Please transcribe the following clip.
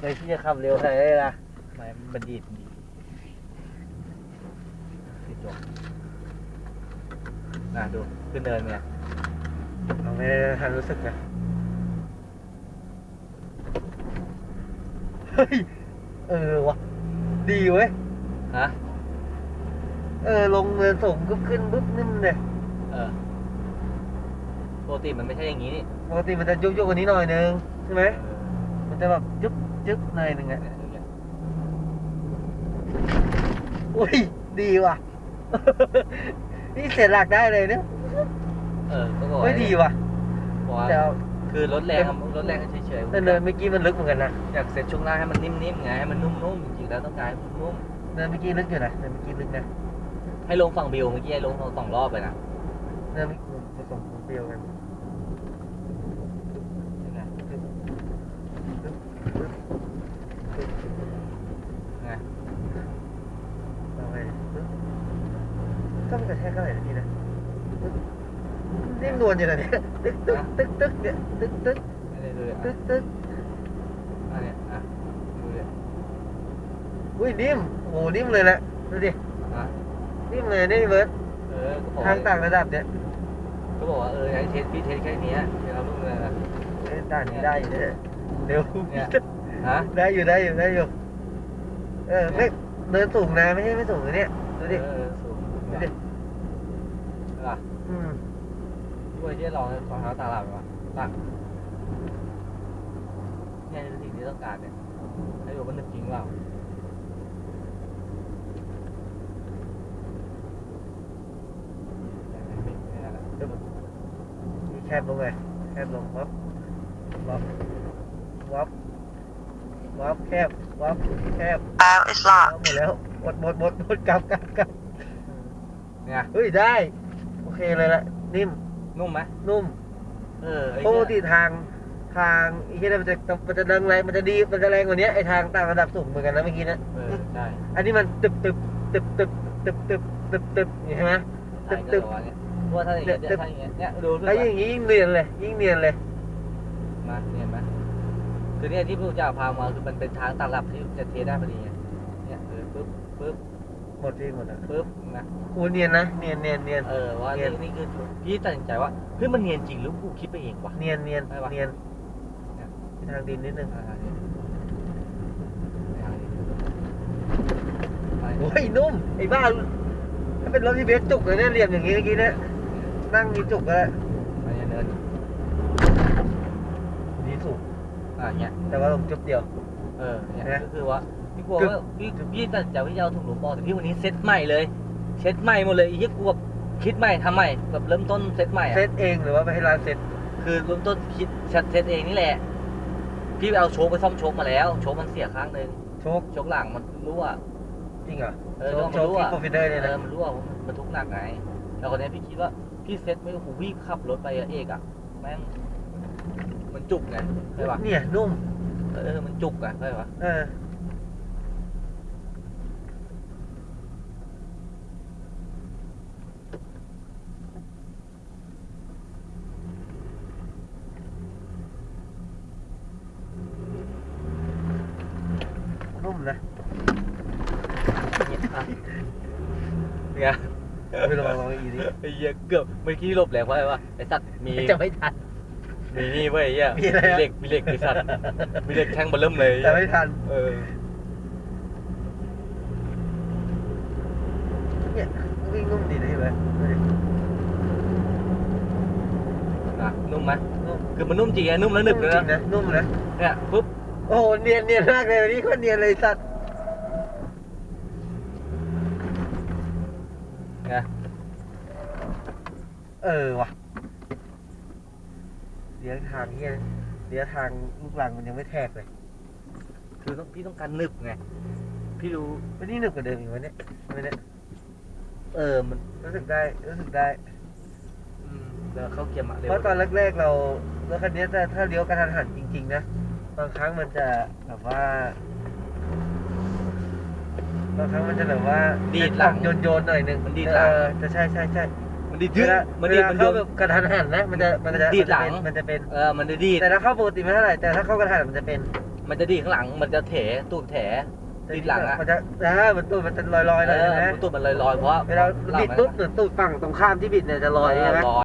เลยที่จะขับเร็วขนาดนี้เลยนะไม่บันดีดมันดีติดจบน่ะดูขึ้นเดินเนี่ยเราไม่ได้ทันรู้สึกนะเฮ้ย เออวะดีเว้ย ฮะ เออ ลงเนินสูงก็ขึ้นปุ๊บนิ่มเลยเออปกติมันไม่ใช่อย่างนี้นี่ปกติมันจะยุบยุบกว่านี้หน่อยนึง ใช่ไหมเออ มันจะแบบยุบยุบหน่อยนึงอะเนี่ยอย่างเงี้ยอุ้ย ดีว่ะ นี่เสียหลักได้เลยเนี่ยเออก็บอกไม่ดีว่ะบอกว่าแต่เอาคือรถแรงอะรถแรงเฉยๆแต่เนินเมื่อกี้มันลึกเหมือนกันนะอยากเซ็ตช่วงล่างให้มันนิ่มๆไงให้มันนุ่มๆจริงๆแล้วต้องการให้มันนุ่มเนินเมื่อกี้ลึกอยู่นะเนินเมื่อกี้ลึกนะให้ลงฝั่งบิวเมื่อกี้ให้ลงสองรอบไปนะเนินเมื่อกี้ผสมเปรี้ยวกัน ยังไงไง เอาไปปึ๊บต้อง กระแทกเท่าไหร่นะพี่นะนิ่มนวลอยู่นะเนี่ยตึ๊กตึ๊กตึ๊กตึ๊กเนี่ยตึ๊กตึ๊กอันนี้ดูดิตึ๊อะกตึ๊กอันเนี้ยอะดูดิอุ้ยนิ่มโอ้โหนิ่มเลยแหละดูดิอะนิ่มเลยนี่เบิร์ดเออก็บอกทางต่างระดับเนี่ยก็บอกว่าเออไอ้เทสพี่เทสแค่เนี้ยเทสเอาลูกเลยนะเอ้ยด่านนี้ได้อยู่เนี่ยเร็วเนี่ยฮะได้อยู่ได้อยู่ได้อยู่เออไม่เดินสูงนะไม่ใช่ไม่สูงเลยเนี่ยดูดิเออสูงดูดิ่ะอืมด้ว？嗯。如果一些老人从小打喇叭，大，现在是挺低的干的，还有问题紧了。แคบลงเลยแคบลงวับวับวับวับแคบวับแคบ file is สมาหมดแล้วหมดหมดหมดหมดกลับกลับกลับเนี่ยเฮ้ยได้ เคเลยละนิ่มนุ่มไหมนุ่มเออไอ้ปกเนี่ยติทางทางไอ้ที่มันจะมันจะแรงแรงมันจะดีมันจะแรงกว่านี้ไอ้ทางต่างระดับสูงเหมือนกันนะเมื่อกี้นะเออใช่อันนี้มันตึบตึบตึบตึบตึบตึบตึบตึบอย่างนี้ใช่ไหมใช่ก็บอกว่าเนี่ยเพราะว่าถ้าอย่างเงี้ยตึ๊บถ้าอย่างเงี้ยเนี่ยดูดูแล้วอย่างนี้ยิ่งเนียนเลยยิ่งเนียนเลย มาเห็นไหมคือเนี่ยที่พระพุทธเจ้าพามาคือมันเป็นทางตาหลับที่จะเทได้พอดีไงเนี่ยเออปึ๊บปึ๊บ หมดที่หมดอะปึ๊บนะโอ้เนียนนะเนียนเนียนเนียนเออว่าเนียนี่นนี่คือพี่ตัดสินใจว่าเฮ้ยมันเนียนจริงหรือกูคิดไปเองวะเนียนเนียนได้ปะเนียนเนี่ยมีทางดินนิดนึงอ่าเนี่ยทางนี้ไปโอ้ยนุ่มไอ้บ้าถ้าเป็นรถที่เบสจุกเลยเนี่ยเหลี่ยมอย่างนี้เมื่อกี้เนี่ยนั่งมีจุกแล้วไปเนี่ยเนินดีสูงอ่าเนี่ยแต่ว่าลงจุดเดียว เออเนี่ยนะก็คือว่า พี่กลัวคือว่าพี่พี่ตัดสินใจว่าจะเอาถุงลมออกแต่พี่วันนี้เซ็ตใหม่เลย เซ็ตใหม่หมดเลยไอ้เหี้ยกูแบบคิดใหม่ทำใหม่แบบเริ่มต้นเซ็ตใหม่อะเซตเองหรือว่าไปให้ร้านเซตคือเริ่มต้นคิดเซตเองนี่แหละ พี่ไปเอาโชคไปซ่อมโชคมาแล้ว โชคมันเสียข้างหนึ่งโชคโชคหลังมันรั่ว จริงเหรอเออโชคมันโชครั่ว ที่โปรฟิเดอร์เนี่ยเอนะอมันรั่วเพราะมันบรรทุกหนักไงแล้วคนนี้พี่คิดว่าพี่เซ็ตไม่โอ้โหพี่ขับรถไปอะเอกอะแม่งมันจุกไงใช่ปะเนี่ยนุ่มเออมันจุกอะใช่ปะเออ เนี่ยอะเนี่ยไปลองลองอีกดิไอ้เหี้ยเกือบเมื่อกี้หลบแหลกไว้ว่าไอ้สัตว์มีจะไม่ทันมีนี่เว้ยไอ้เหี้ยมีอะไรอะเหล็กมีเหล็กไอ้สัตว์มีเหล็กแท่งเบลเริ่มเลยแต่ไม่ทันเออเนี่ยวิ่งนุ่มดีนะเห็นไหมดูดิอะนุ่มไหมนุ่มคือมันนุ่มจริงไงนุ่มแล้วหนึบเลยจรินะงนะนุ่มนะเนี่ยปุ๊บ โอ้โหเนียนเนียนมากเลยวันนี้โคนเนียนเลยสัตว์ไงเออว่ะเลี้ยงทางเฮียเลี้ยงทางลูกหลังมันยังไม่แทกเลย คือต้องพี่ต้องการหนึบไง พี่รู้วันนี้หนึบกว่าเดิมอีกวันนี้วันนี้เออมันรู้สึกได้รู้สึกได้อืมเดี๋ยวเข้าเกียร์มาเร็วเพราะตอนแรกๆเรารถคันนี้ถ้าถ้าเลี้ยวกระทันหันจริง ๆ นะ บางครั้งมันจะแบบว่า บางครั้งมันจะแบบว่าดีดหลังโยนโยนๆหน่อยหนึงมันดีดหลัง เออจะใช่ใช่ใช่มันดีดเวยืดลามันเวดีดลามันโยเข้าน แบบกระทันหันนะมันจะมันจะดีดหลัง มันจะเป็น เออมันจะดีดแต่ถ้าเข้าปกติไม่เท่าไหร่แต่ถ้าเข้ากระทันหันมันจะเป็นมมันจะดีข้างหลัง มันจะเถตูดแถติดหลังอะ มันจะอ่ามันตูดมันจะลอยๆหน่อยเอใช่อไหมตูดมันลอยๆเพราะเวลาหลังบิดมันปุ๊บหรือตูดฝั่งตรงข้ามที่บิดเนี่ยจะลอยใช่ไหม ลอย